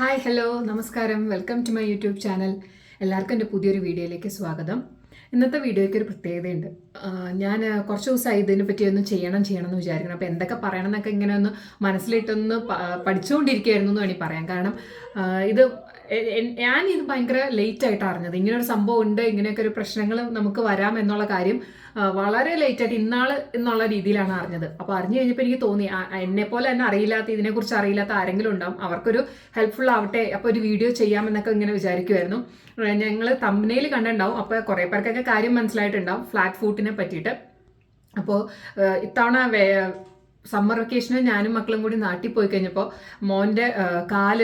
Hi hello നമസ്കാരം. Welcome to my YouTube channel എല്ലാവർക്കും എന്റെ പുതിയൊരു വീഡിയോയിലേക്ക് സ്വാഗതം. ഇന്നത്തെ വീഡിയോയ്ക്ക് ഒരു പ്രത്യേകതയുണ്ട്. ഞാൻ കുറച്ച് ദിവസമായി ഇതിനെ പറ്റി ഒന്ന് ചെയ്യണം ചെയ്യണം എന്ന് വിചാരിക്കണം അപ്പോൾ എന്തൊക്കെ പറയണം എന്നൊക്കെ ഇങ്ങനെ ഒന്ന് മനസ്സിലിട്ടൊന്ന് പഠിച്ചുകൊണ്ടിരിക്കുകയായിരുന്നു എന്ന് വേണമെങ്കിൽ പറയാം. കാരണം ഇത് ഞാൻ ഇത് ഭയങ്കര ലേറ്റ് ആയിട്ട് അറിഞ്ഞത്. ഇങ്ങനെ ഒരു സംഭവം ഉണ്ട് ഇങ്ങനെയൊക്കെ ഒരു പ്രശ്നങ്ങൾ നമുക്ക് വരാം എന്നുള്ള കാര്യം വളരെ ലേറ്റ് ആയിട്ട് ഇന്നാൾ എന്നുള്ള രീതിയിലാണ് അറിഞ്ഞത്. അപ്പോൾ അറിഞ്ഞു കഴിഞ്ഞപ്പോൾ എനിക്ക് തോന്നി എന്നെ പോലെ തന്നെ അറിയില്ലാത്ത ഇതിനെക്കുറിച്ച് അറിയില്ലാത്ത ആരെങ്കിലും ഉണ്ടാവും. അവർക്കൊരു ഹെൽപ്ഫുൾ ആവട്ടെ അപ്പോൾ ഒരു വീഡിയോ ചെയ്യാമെന്നൊക്കെ ഇങ്ങനെ വിചാരിക്കുമായിരുന്നു ഞങ്ങൾ തമ്മനയിൽ കണ്ടുണ്ടാവും അപ്പോൾ കുറേ പേർക്കൊക്കെ കാര്യം മനസ്സിലായിട്ടുണ്ടാവും ഫ്ലാറ്റ് ഫൂട്ടിനെ പറ്റിയിട്ട്. അപ്പോൾ ഇത്തവണ സമ്മർ വെക്കേഷന് ഞാനും മക്കളും കൂടി നാട്ടിൽ പോയി കഴിഞ്ഞപ്പോൾ മോന്റെ കാൽ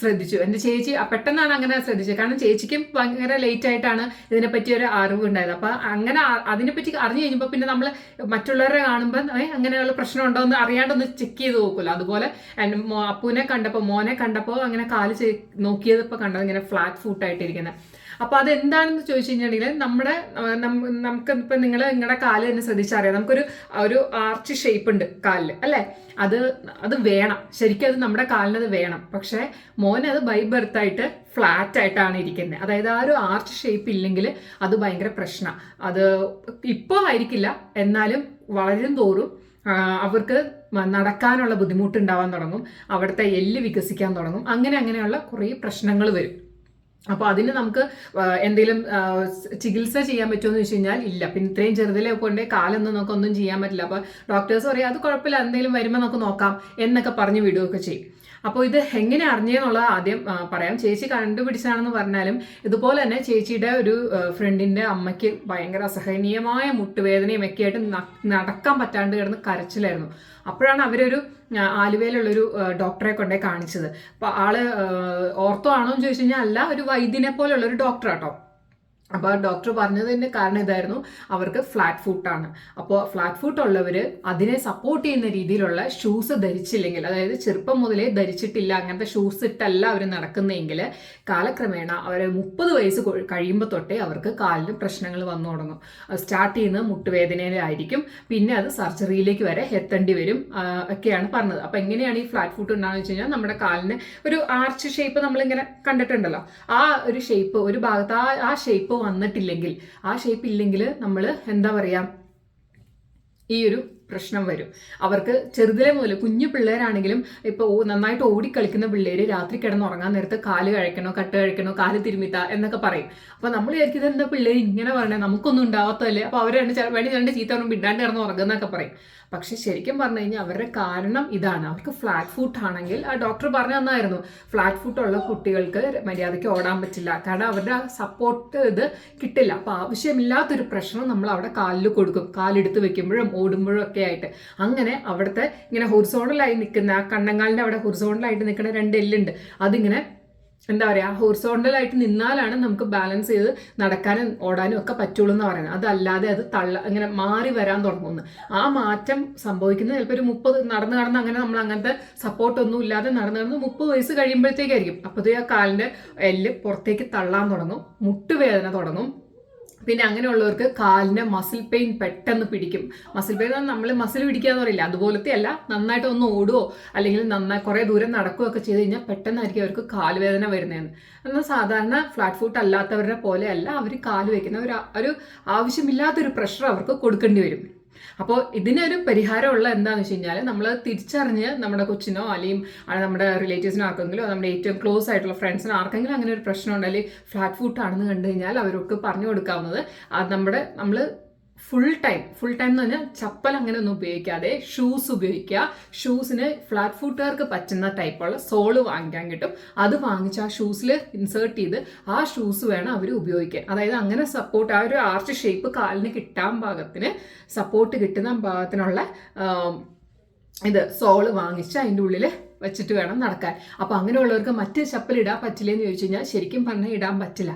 ശ്രദ്ധിച്ചു. എന്റെ ചേച്ചി പെട്ടെന്നാണ് അങ്ങനെ ശ്രദ്ധിച്ചത്. കാരണം ചേച്ചിക്കും ഭയങ്കര ലേറ്റ് ആയിട്ടാണ് ഇതിനെപ്പറ്റി ഒരു അറിവ് ഉണ്ടായത്. അപ്പോൾ അങ്ങനെ അതിനെപ്പറ്റി അറിഞ്ഞു കഴിഞ്ഞപ്പോൾ പിന്നെ നമ്മൾ മറ്റുള്ളവരെ കാണുമ്പോൾ അങ്ങനെയുള്ള അങ്ങനെയുള്ള പ്രശ്നമുണ്ടോ എന്ന് അറിയാണ്ടൊന്ന് ചെക്ക് ചെയ്ത് നോക്കുമല്ലോ അതുപോലെ അപ്പുവിനെ കണ്ടപ്പോൾ മോനെ കണ്ടപ്പോൾ അങ്ങനെ കാൽ നോക്കിയതിപ്പോൾ കണ്ടത് ഇങ്ങനെ ഫ്ലാറ്റ് ഫുട്ടായിട്ടിരിക്കുന്നത് അപ്പോൾ അത് എന്താണെന്ന് ചോദിച്ചു കഴിഞ്ഞിട്ടുണ്ടെങ്കിൽ നമ്മുടെ നമുക്ക് ഇപ്പം നിങ്ങൾ നിങ്ങളുടെ കാൽ തന്നെ ശ്രദ്ധിച്ചറിയാം നമുക്കൊരു ഒരു ആർച്ച് ഷേപ്പ് ഉണ്ട് കാലിൽ അല്ലേ? അത് അത് വേണം. ശരിക്കും അത് നമ്മുടെ കാലിന് അത് വേണം. പക്ഷേ മോന് അത് ബൈ ബർത്ത് ആയിട്ട് ഫ്ലാറ്റ് ആയിട്ടാണ് ഇരിക്കുന്നത് അതായത് ആ ഒരു ആർച്ച് ഷേപ്പ് ഇല്ലെങ്കിൽ അത് ഭയങ്കര പ്രശ്നമാണ് അത് ഇപ്പോൾ ആയിരിക്കില്ല. എന്നാലും വളരും തോറും അവർക്ക് നടക്കാനുള്ള ബുദ്ധിമുട്ടുണ്ടാവാൻ തുടങ്ങും. അവിടുത്തെ എല്ല് വികസിക്കാൻ തുടങ്ങും. അങ്ങനെ അങ്ങനെയുള്ള കുറേ പ്രശ്നങ്ങൾ വരും. അപ്പോൾ അതിന് നമുക്ക് എന്തെങ്കിലും ചികിത്സ ചെയ്യാൻ പറ്റുമോ എന്ന് വെച്ച് കഴിഞ്ഞാൽ ഇല്ല. പിന്നെ ഇത്രയും ചെറുതിലെ കൊണ്ട് കാലൊന്നും നമുക്ക് ഒന്നും ചെയ്യാൻ പറ്റില്ല. അപ്പോൾ ഡോക്ടേഴ്സ് പറയും അത് കുഴപ്പമില്ല എന്തെങ്കിലും വരുമ്പോൾ നമുക്ക് നോക്കാം എന്നൊക്കെ പറഞ്ഞ് വിടുകയൊക്കെ ചെയ്യും. അപ്പോൾ ഇത് എങ്ങനെ അറിഞ്ഞെന്നുള്ളത് ആദ്യം പറയാം. ചേച്ചി കണ്ടുപിടിച്ചാണെന്ന് പറഞ്ഞാലും ഇതുപോലെ തന്നെ ചേച്ചിയുടെ ഒരു ഫ്രണ്ടിന്റെ അമ്മയ്ക്ക് ഭയങ്കര അസഹനീയമായ മുട്ടുവേദനയും ഒക്കെ ആയിട്ട് നടക്കാൻ പറ്റാണ്ട് കിടന്ന് കരച്ചിലായിരുന്നു. അപ്പോഴാണ് അവരൊരു ആലുവയിലുള്ളൊരു ഡോക്ടറെ കൊണ്ടേ കാണിച്ചത്. അപ്പോൾ ആൾ ഓർത്തോ ആണോ എന്ന് ചോദിച്ചു കഴിഞ്ഞാൽ അല്ല ഒരു വൈദ്യനെ പോലുള്ള ഒരു ഡോക്ടർ കേട്ടോ അപ്പോൾ ഡോക്ടർ പറഞ്ഞതിന്റെ കാരണം ഇതായിരുന്നു. അവർക്ക് ഫ്ലാറ്റ് ഫുട്ടാണ് അപ്പോൾ ഫ്ലാറ്റ് ഫുട്ട് ഉള്ളവർ അതിനെ സപ്പോർട്ട് ചെയ്യുന്ന രീതിയിലുള്ള ഷൂസ് ധരിച്ചില്ലെങ്കിൽ അതായത് ചെറുപ്പം മുതലേ ധരിച്ചിട്ടില്ല അങ്ങനത്തെ ഷൂസ് ഇട്ടല്ല അവർ നടക്കുന്നതെങ്കിൽ കാലക്രമേണ അവർ മുപ്പത് വയസ്സ് കഴിയുമ്പോൾ തൊട്ടേ അവർക്ക് കാലിന് പ്രശ്നങ്ങൾ വന്നു തുടങ്ങും. സ്റ്റാർട്ട് ചെയ്യുന്നത് മുട്ടുവേദനയിലായിരിക്കും. പിന്നെ അത് സർജറിയിലേക്ക് വരെ എത്തേണ്ടി വരും ഒക്കെയാണ് പറഞ്ഞത്. അപ്പോൾ എങ്ങനെയാണ് ഈ ഫ്ലാറ്റ് ഫുട്ട് ഉണ്ടാകുന്നത് വെച്ച് കഴിഞ്ഞാൽ നമ്മുടെ കാലിന് ഒരു ആർച്ച് ഷേപ്പ് നമ്മളിങ്ങനെ കണ്ടിട്ടുണ്ടല്ലോ. ആ ഒരു ഷേപ്പ് ഒരു ഭാഗത്ത് ആ ആ ഷേപ്പ് വന്നിട്ടില്ലെങ്കിൽ ആ ഷേപ്പ് ഇല്ലെങ്കിൽ നമ്മൾ എന്താ പറയുക ഈ ഒരു പ്രശ്നം വരും. അവർക്ക് ചെറുതിലെ മുതൽ കുഞ്ഞു പിള്ളേരാണെങ്കിലും ഇപ്പോൾ നന്നായിട്ട് ഓടിക്കളിക്കുന്ന പിള്ളേർ രാത്രി കിടന്നുറങ്ങാൻ നേരത്ത് കാൽ കഴിക്കണോ കട്ട് കഴിക്കണോ കാൽ തിരുമിത്ത എന്നൊക്കെ പറയും. അപ്പോൾ നമ്മൾ വിചാരിക്കുന്നത് എന്താ പിള്ളേർ ഇങ്ങനെ പറയണേ നമുക്കൊന്നും ഉണ്ടാവാത്തതല്ലേ? അപ്പോൾ അവർ രണ്ട് വേണ്ടി രണ്ട് ചീത്ത പറഞ്ഞു പിന്നാണ്ട് കിടന്ന് ഉറങ്ങുന്നൊക്കെ പറയും. പക്ഷെ ശരിക്കും പറഞ്ഞു കഴിഞ്ഞാൽ അവരുടെ കാരണം ഇതാണ്. അവർക്ക് ഫ്ലാറ്റ് ഫുട്ട് ആണെങ്കിൽ ആ ഡോക്ടർ പറഞ്ഞു തന്നായിരുന്നു ഫ്ലാറ്റ് ഫുട്ട് ഉള്ള കുട്ടികൾക്ക് മര്യാദയ്ക്ക് ഓടാൻ പറ്റില്ല. കാരണം അവരുടെ സപ്പോർട്ട് ഇത് കിട്ടില്ല. അപ്പോൾ ആവശ്യമില്ലാത്തൊരു പ്രശ്നം നമ്മൾ അവിടെ കാലിൽ കൊടുക്കും. കാലെടുത്ത് വെക്കുമ്പോഴും ഓടുമ്പോഴും ഒക്കെ ആയിട്ട്. അങ്ങനെ അവിടുത്തെ ഇങ്ങനെ ഹൊറിസോണലായി നിൽക്കുന്ന ആ അവിടെ ഹൊറിസോണലായിട്ട് നിൽക്കുന്ന രണ്ട് എല്ലുണ്ട്. അതിങ്ങനെ എന്താ പറയുക ഹൊറിസോണ്ടലായിട്ട് നിന്നാലാണ് നമുക്ക് ബാലൻസ് ചെയ്ത് നടക്കാനും ഓടാനും ഒക്കെ പറ്റുള്ളൂ എന്ന് പറയുന്നത്. അതല്ലാതെ അത് തള്ള ഇങ്ങനെ മാറി വരാൻ തുടങ്ങുന്നു. ആ മാറ്റം സംഭവിക്കുന്നത് ചിലപ്പോൾ ഒരു മുപ്പത് നടന്ന് നടന്ന് അങ്ങനെ നമ്മൾ അങ്ങനത്തെ സപ്പോർട്ടൊന്നും ഇല്ലാതെ നടന്ന് നടന്ന് മുപ്പത് വയസ്സ് കഴിയുമ്പോഴത്തേക്കായിരിക്കും. അപ്പോഴത്തേ ആ കാലിന്റെ എല്ല് പുറത്തേക്ക് തള്ളാൻ തുടങ്ങും മുട്ടുവേദന തുടങ്ങും. പിന്നെ അങ്ങനെയുള്ളവർക്ക് കാലിന് മസിൽ പെയിൻ പെട്ടെന്ന് പിടിക്കും. മസിൽ പെയിൻ നമ്മൾ മസിൽ പിടിക്കാന്ന് പറയില്ല. അതുപോലത്തെ അല്ല നന്നായിട്ട് ഒന്ന് ഓടുകയോ അല്ലെങ്കിൽ നന്നായി കുറേ ദൂരം നടക്കുകയോ ഒക്കെ ചെയ്ത് കഴിഞ്ഞാൽ പെട്ടെന്നായിരിക്കും അവർക്ക് കാലുവേദന വരുന്നതെന്ന്. എന്നാൽ സാധാരണ ഫ്ലാറ്റ് ഫുട്ട് അല്ലാത്തവരുടെ പോലെയല്ല അവർ കാൽ വയ്ക്കുന്ന ഒരു ഒരു ആവശ്യമില്ലാത്തൊരു പ്രഷർ അവർക്ക് കൊടുക്കേണ്ടി വരും. അപ്പോൾ ഇതിനൊരു പരിഹാരമുള്ള എന്താണെന്ന് വെച്ച് കഴിഞ്ഞാൽ നമ്മൾ തിരിച്ചറിഞ്ഞ് നമ്മുടെ കൊച്ചിനോ അല്ലെങ്കിൽ നമ്മുടെ റിലേറ്റീവ്സിനോ ആർക്കെങ്കിലും നമ്മുടെ ഏറ്റവും ക്ലോസ് ആയിട്ടുള്ള ഫ്രണ്ട്സിനോ ആർക്കെങ്കിലും അങ്ങനെ ഒരു പ്രശ്നം ഉണ്ടെങ്കിൽ ഫ്ലാറ്റ് ഫുട്ട് ആണെന്ന് കണ്ടു കഴിഞ്ഞാൽ അവർക്ക് പറഞ്ഞു കൊടുക്കാവുന്നത്. നമ്മുടെ നമ്മൾ ഫുൾ ടൈം ഫുൾ ടൈം എന്ന് പറഞ്ഞാൽ ചപ്പൽ അങ്ങനെ ഒന്നും ഉപയോഗിക്കാതെ ഷൂസ് ഉപയോഗിക്കുക. ഷൂസിന് ഫ്ലാറ്റ് ഫുട്ടുകാർക്ക് പറ്റുന്ന ടൈപ്പുള്ള സോൾ വാങ്ങിക്കാൻ കിട്ടും. അത് വാങ്ങിച്ച് ആ ഷൂസിൽ ഇൻസേർട്ട് ചെയ്ത് ആ ഷൂസ് വേണം അവർ ഉപയോഗിക്കാൻ. അതായത് അങ്ങനെ സപ്പോർട്ട് ആ ഒരു ആർച്ച് ഷേപ്പ് കാലിന് കിട്ടാൻ ഭാഗത്തിന് സപ്പോർട്ട് കിട്ടുന്ന ഭാഗത്തിനുള്ള ഇത് സോൾ വാങ്ങിച്ച് അതിന്റെ ഉള്ളിൽ വെച്ചിട്ട് വേണം നടക്കാൻ. അപ്പോൾ അങ്ങനെയുള്ളവർക്ക് മറ്റ് ചപ്പൽ ഇടാൻ പറ്റില്ല എന്ന് ചോദിച്ചു കഴിഞ്ഞാൽ ശരിക്കും പറഞ്ഞാൽ ഇടാൻ പറ്റില്ല.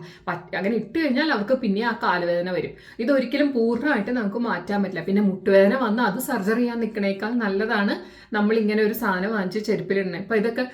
അങ്ങനെ ഇട്ട് കഴിഞ്ഞാൽ അവർക്ക് പിന്നെ ആ കാലുവേദന വരും. ഇതൊരിക്കലും പൂർണമായിട്ട് നമുക്ക് മാറ്റാൻ പറ്റില്ല. പിന്നെ മുട്ടുവേദന വന്ന് അത് സർജറി ചെയ്യാൻ നിൽക്കണേക്കാൾ നല്ലതാണ് നമ്മൾ ഇങ്ങനെ ഒരു സാധനം വാങ്ങിച്ച് ചെരുപ്പിലിടണേ അപ്പോൾ ഇതൊക്കെ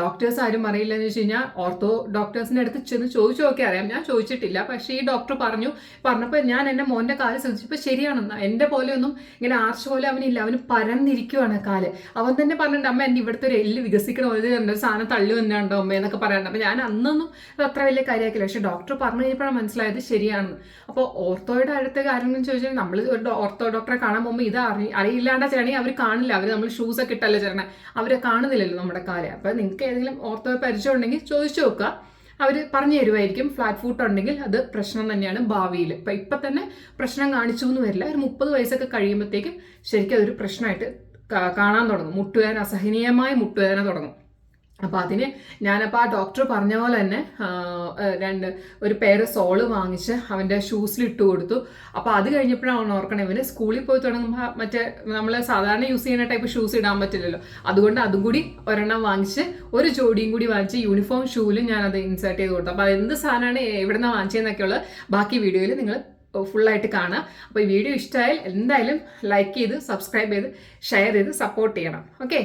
ഡോക്ടേഴ്സ് ആരും അറിയില്ല എന്ന് വെച്ച് കഴിഞ്ഞാൽ ഓർത്തോ ഡോക്ടേഴ്സിന്റെ അടുത്ത് ചെന്ന് ചോദിച്ചു നോക്കി അറിയാം. ഞാൻ ചോദിച്ചിട്ടില്ല. പക്ഷേ ഈ ഡോക്ടർ പറഞ്ഞു പറഞ്ഞപ്പോൾ ഞാൻ എന്റെ മോന്റെ കാൽ ശ്രദ്ധിച്ചപ്പോൾ ശരിയാണെന്ന്. എന്റെ പോലെയൊന്നും ഇങ്ങനെ ആർച്ച് പോലെ അവനില്ല. അവന് പരന്നിരിക്കുവാണ് കാൽ. അവൻ തന്നെ പറഞ്ഞിട്ടുണ്ട് അമ്മ എന്റെ ഇവിടുത്തെ ഒരു എല്ല് വികസിക്കണ ഒരു ഒരു സാധനം തള്ളി വന്നുണ്ടോ അമ്മ എന്നൊക്കെ പറയാറുണ്ട് അപ്പോൾ ഞാൻ അന്നൊന്നും അത്ര വലിയ കാര്യമാക്കില്ല. പക്ഷേ ഡോക്ടർ പറഞ്ഞു കഴിഞ്ഞപ്പോഴാണ് മനസ്സിലായത് ശരിയാണെന്ന്. അപ്പോൾ ഓർത്തോയുടെ അടുത്ത കാര്യം എന്ന് ചോദിച്ചാൽ നമ്മൾ ഒരു ഓർത്തോ ഡോക്ടറെ കാണാൻ പോകുമ്പോൾ ഇത് അറി അറിയില്ലാണ്ട ചേണി അവർ കാണില്ല. അവർ നമ്മൾ ഷൂസ് ഒക്കെ ഇട്ടല്ലേ ചേരണേ അവരെ കാണുന്നില്ലല്ലോ നമ്മുടെ കാലം. അപ്പോൾ നിങ്ങൾക്ക് ഏതെങ്കിലും ഓർത്തോ പരിചയം ഉണ്ടെങ്കിൽ ചോദിച്ചു നോക്കുക. അവർ പറഞ്ഞു തരുമായിരിക്കും. ഫ്ലാറ്റ് ഫുട്ട് ഉണ്ടെങ്കിൽ അത് പ്രശ്നം തന്നെയാണ് ഭാവിയിൽ. ഇപ്പം ഇപ്പം തന്നെ പ്രശ്നം കാണിച്ചു എന്ന് വരില്ല. ഒരു മുപ്പത് വയസ്സൊക്കെ കഴിയുമ്പോഴത്തേക്കും ശരിക്കും അതൊരു പ്രശ്നമായിട്ട് കാണാൻ തുടങ്ങും. മുട്ടുവേദന അസഹനീയമായി മുട്ടുവേദന തുടങ്ങും. അപ്പോൾ അതിന് ഞാനപ്പോൾ ആ ഡോക്ടർ പറഞ്ഞ പോലെ തന്നെ രണ്ട് ഒരു പേര് സോൾ വാങ്ങിച്ച് അവന്റെ ഷൂസിൽ ഇട്ട് കൊടുത്തു. അപ്പോൾ അത് കഴിഞ്ഞപ്പോഴാണ് ഓർക്കണം ഇവന് സ്കൂളിൽ പോയി തുടങ്ങുമ്പോൾ മറ്റേ നമ്മൾ സാധാരണ യൂസ് ചെയ്യുന്ന ടൈപ്പ് ഷൂസ് ഇടാൻ പറ്റില്ലല്ലോ. അതുകൊണ്ട് അതും കൂടി ഒരെണ്ണം വാങ്ങിച്ച് ഒരു ജോഡിയും കൂടി വാങ്ങിച്ച് യൂണിഫോം ഷൂവിലും ഞാനത് ഇൻസേർട്ട് ചെയ്ത് കൊടുത്തു. അപ്പോൾ എന്ത് സാധനമാണ് എവിടെ നിന്നാണ് വാങ്ങിച്ചതെന്നൊക്കെയുള്ള ബാക്കി വീഡിയോയിൽ നിങ്ങൾ ഫുള്ളായിട്ട് കാണുക അപ്പോൾ ഈ വീഡിയോ ഇഷ്ടമായാൽ എന്തായാലും ലൈക്ക് ചെയ്ത് സബ്സ്ക്രൈബ് ചെയ്ത് ഷെയർ ചെയ്ത് സപ്പോർട്ട് ചെയ്യണം. ഓക്കെ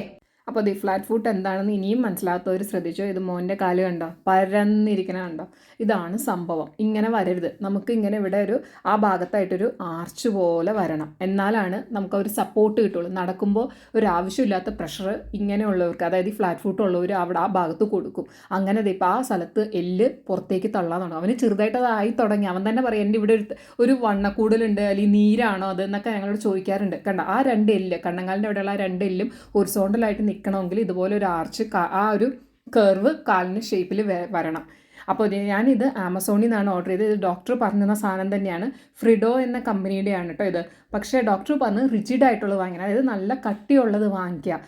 അപ്പോൾ ദി ഫ്ലാറ്റ് ഫുട്ട് എന്താണെന്ന് ഇനിയും മനസ്സിലാത്തവർ ശ്രദ്ധിച്ചോ? ഇത് മോന്റെ കാൽ കണ്ടോ? പരന്നിരിക്കണ കണ്ടോ? ഇതാണ് സംഭവം. ഇങ്ങനെ വരരുത്. നമുക്ക് ഇങ്ങനെ ഇവിടെ ഒരു ആ ഭാഗത്തായിട്ടൊരു ആർച്ച് പോലെ വരണം. എന്നാലാണ് നമുക്ക് ഒരു സപ്പോർട്ട് കിട്ടുള്ളൂ. നടക്കുമ്പോൾ ഒരു ആവശ്യമില്ലാത്ത പ്രഷർ ഇങ്ങനെയുള്ളവർക്ക് അതായത് ഈ ഫ്ലാറ്റ് ഫുട്ട് ഉള്ളവർ അവിടെ ആ ഭാഗത്ത് കൊടുക്കും. അങ്ങനെ ഇപ്പോൾ ആ സ്ഥലത്ത് എല്ല് പുറത്തേക്ക് തള്ളാൻ തുടങ്ങും. അവന് ചെറുതായിട്ട് അതായി തുടങ്ങി. അവൻ തന്നെ പറയും എന്റെ ഇവിടെ ഒരു വണ്ണക്കൂടലുണ്ട് അല്ലെങ്കിൽ നീരാണോ അത്? എന്നൊക്കെ ഞങ്ങളോട് ചോദിക്കാറുണ്ട്. കണ്ട? ആ രണ്ട് എല്ല് കണ്ണങ്കാലിന്റെ അവിടെയുള്ള ആ രണ്ട് എല്ലും ഹൊറിസോണ്ടലായിട്ട് നിൽക്കണമെങ്കിൽ ഇതുപോലെ ഒരു ആർച്ച് ആ ഒരു കർവ് കാലിന് ഷേപ്പിൽ വരണം. അപ്പോൾ ഇത് ഞാനിത് ആമസോണിൽ നിന്നാണ് ഓർഡർ ചെയ്തത്. ഇത് ഡോക്ടർ പറഞ്ഞിരുന്ന സാധനം തന്നെയാണ്. ഫ്രിഡോ എന്ന കമ്പനിയുടെയാണ് കേട്ടോ ഇത്. പക്ഷേ ഡോക്ടർ പറഞ്ഞ് റിജിഡ് ആയിട്ടുള്ളത് വാങ്ങിക്കണം. അതായത് നല്ല കട്ടിയുള്ളത് വാങ്ങിക്കുക.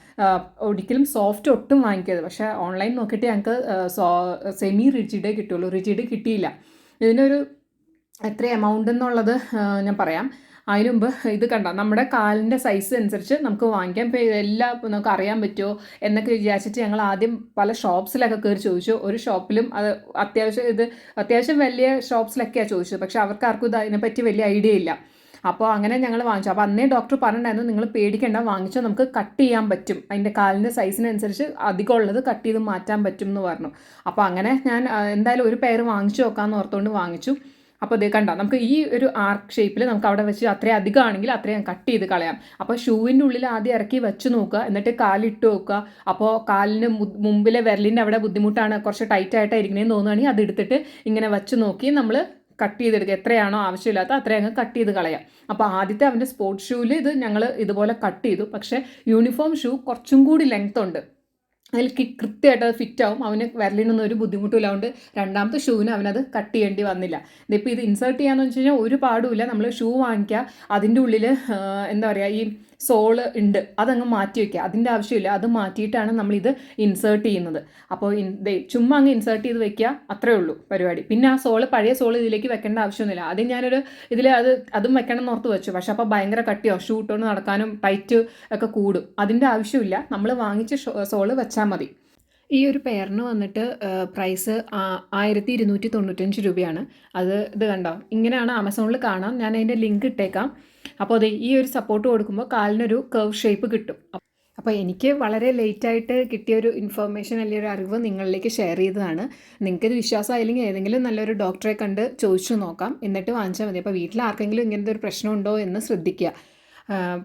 ഒരിക്കലും സോഫ്റ്റ് ഒട്ടും വാങ്ങിക്കരുത്. പക്ഷേ ഓൺലൈൻ നോക്കിയിട്ട് ഞങ്ങൾക്ക് സെമി റിജിഡേ കിട്ടുള്ളൂ. റിജിഡ് കിട്ടിയില്ല. ഇതിനൊരു എത്ര എമൗണ്ട് എന്നുള്ളത് ഞാൻ പറയാം. അതിന് മുമ്പ് ഇത് കണ്ട? നമ്മുടെ കാലിന്റെ സൈസ് അനുസരിച്ച് നമുക്ക് വാങ്ങിക്കാൻ എല്ലാം നമുക്ക് അറിയാൻ പറ്റുമോ എന്നൊക്കെ വിചാരിച്ചിട്ട് ഞങ്ങൾ ആദ്യം പല ഷോപ്സിലൊക്കെ കയറി ചോദിച്ചു. ഒരു ഷോപ്പിലും അത് അത്യാവശ്യം ഇത് അത്യാവശ്യം വലിയ ഷോപ്സിലൊക്കെയാണ് ചോദിച്ചത്. പക്ഷേ അവർക്ക് ആർക്കും ഇത് അതിനെപ്പറ്റി വലിയ ഐഡിയ ഇല്ല. അപ്പോൾ അങ്ങനെ ഞങ്ങൾ വാങ്ങിച്ചു. അപ്പോൾ അന്നേ ഡോക്ടർ പറഞ്ഞിട്ടുണ്ടായിരുന്നു നിങ്ങൾ പേടിക്കേണ്ട വാങ്ങിച്ചാൽ നമുക്ക് കട്ട് ചെയ്യാൻ പറ്റും. അതിന്റെ കാലിന്റെ സൈസിനനുസരിച്ച് അധികം ഉള്ളത് കട്ട് ചെയ്ത് മാറ്റാൻ പറ്റും എന്ന് പറഞ്ഞു. അപ്പോൾ അങ്ങനെ ഞാൻ എന്തായാലും ഒരു പെയർ വാങ്ങിച്ചു നോക്കാമെന്ന് ഓർത്തുകൊണ്ട് വാങ്ങിച്ചു. അപ്പോൾ ഇത് കണ്ട നമുക്ക് ഈ ഒരു ആർക്ക് ഷേപ്പിൽ നമുക്ക് അവിടെ വെച്ച് അത്രയും അധികം ആണെങ്കിൽ അത്രയും കട്ട് ചെയ്ത് കളയാം. അപ്പോൾ ഷൂവിന്റെ ഉള്ളിൽ ആദ്യം ഇറക്കി വെച്ച് നോക്കുക എന്നിട്ട് കാലിട്ട് നോക്കുക. അപ്പോൾ കാലിന് മുമ്പിലെ വിരലിന്റെ അവിടെ ബുദ്ധിമുട്ടാണ് കുറച്ച് ടൈറ്റ് ആയിട്ടായിരിക്കണേന്ന് തോന്നുകയാണെങ്കിൽ അത് എടുത്തിട്ട് ഇങ്ങനെ വെച്ച് നോക്കി നമ്മൾ കട്ട് ചെയ്തെടുക്കുക. എത്രയാണോ ആവശ്യമില്ലാത്ത അത്രയും അങ്ങ് കട്ട് ചെയ്ത് കളയാം. അപ്പോൾ ആദ്യത്തെ അവന്റെ സ്പോർട്സ് ഷൂവിൽ ഇത് ഞങ്ങൾ ഇതുപോലെ കട്ട് ചെയ്തു. പക്ഷേ യൂണിഫോം ഷൂ കുറച്ചും കൂടി ലെങ്ത് ഉണ്ട്. അതിൽ കൃത്യമായിട്ട് അത് ഫിറ്റ് ആവും. അവന് വിരലിനൊന്നും ഒരു ബുദ്ധിമുട്ടില്ല അതുകൊണ്ട് രണ്ടാമത്തെ ഷൂവിന് അവനത് കട്ട് ചെയ്യേണ്ടി വന്നില്ല. ഇതിപ്പോൾ ഇത് ഇൻസേർട്ട് ചെയ്യാന്ന് വെച്ച് കഴിഞ്ഞാൽ ഒരു പാടുമില്ല. നമ്മൾ ഷൂ വാങ്ങിക്കുക അതിന്റെ ഉള്ളിൽ എന്താ പറയുക ഈ സോൾ ഉണ്ട് അതങ്ങ് മാറ്റി വയ്ക്കുക അതിന്റെ ആവശ്യമില്ല അത് മാറ്റിയിട്ടാണ് നമ്മളിത് ഇൻസേർട്ട് ചെയ്യുന്നത്. അപ്പോൾ ഇൻ ചുമ്മാ അങ്ങ് ഇൻസേർട്ട് ചെയ്ത് വെക്കുക അത്രേ ഉള്ളൂ പരിപാടി. പിന്നെ ആ സോൾ പഴയ സോൾ ഇതിലേക്ക് വെക്കേണ്ട ആവശ്യമൊന്നുമില്ല. ആദ്യം ഞാനൊരു ഇതിൽ അത് അതും വെക്കണം എന്ന് ഓർത്ത് വെച്ചു. പക്ഷെ അപ്പോൾ ഭയങ്കര കട്ടിയോ ഷൂട്ടോണ്ട് നടക്കാനും ടൈറ്റ് ഒക്കെ കൂടും. അതിന്റെ ആവശ്യമില്ല. നമ്മൾ വാങ്ങിച്ച സോൾ വെച്ചാൽ മതി. ഈ ഒരു പെയറിന് വന്നിട്ട് പ്രൈസ് ആയിരത്തി ഇരുന്നൂറ്റി തൊണ്ണൂറ്റഞ്ച് രൂപയാണ്. അത് ഇത് കണ്ടോ? ഇങ്ങനെയാണ് ആമസോണിൽ കാണാം. ഞാൻ അതിന്റെ ലിങ്ക് ഇട്ടേക്കാം. അപ്പോൾ അത് ഈ ഒരു സപ്പോർട്ട് കൊടുക്കുമ്പോൾ കാലിനൊരു കർവ് ഷേപ്പ് കിട്ടും. അപ്പോൾ എനിക്ക് വളരെ ലേറ്റായിട്ട് കിട്ടിയ ഒരു ഇൻഫർമേഷൻ അല്ലെങ്കിൽ ഒരു അറിവ് നിങ്ങളിലേക്ക് ഷെയർ ചെയ്തതാണ്. നിങ്ങൾക്കിത് വിശ്വാസമായില്ലെങ്കിൽ ഏതെങ്കിലും നല്ലൊരു ഡോക്ടറെ കണ്ട് ചോദിച്ചു നോക്കാം. എന്നിട്ട് വാങ്ങിച്ചാൽ മതി. അപ്പോൾ വീട്ടിൽ ആർക്കെങ്കിലും ഇങ്ങനത്തെ ഒരു പ്രശ്നമുണ്ടോ എന്ന് ശ്രദ്ധിക്കുക.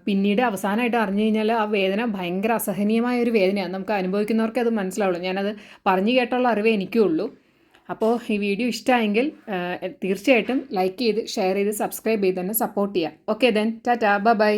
പിന്നീട് അവസാനമായിട്ട് അറിഞ്ഞു കഴിഞ്ഞാൽ ആ വേദന ഭയങ്കര അസഹനീയമായ ഒരു വേദനയാണ് നമുക്ക് അനുഭവിക്കുന്നവർക്ക് അത് മനസ്സിലാവുള്ളൂ. ഞാനത് പറഞ്ഞു കേട്ടുള്ള അറിവേ എനിക്കും ഉള്ളൂ അപ്പോൾ ഈ വീഡിയോ ഇഷ്ടമായെങ്കിൽ തീർച്ചയായിട്ടും ലൈക്ക് ചെയ്ത് ഷെയർ ചെയ്ത് സബ്സ്ക്രൈബ് ചെയ്ത് തന്നെ സപ്പോർട്ട് ചെയ്യുക. Okay then tata. ബൈ.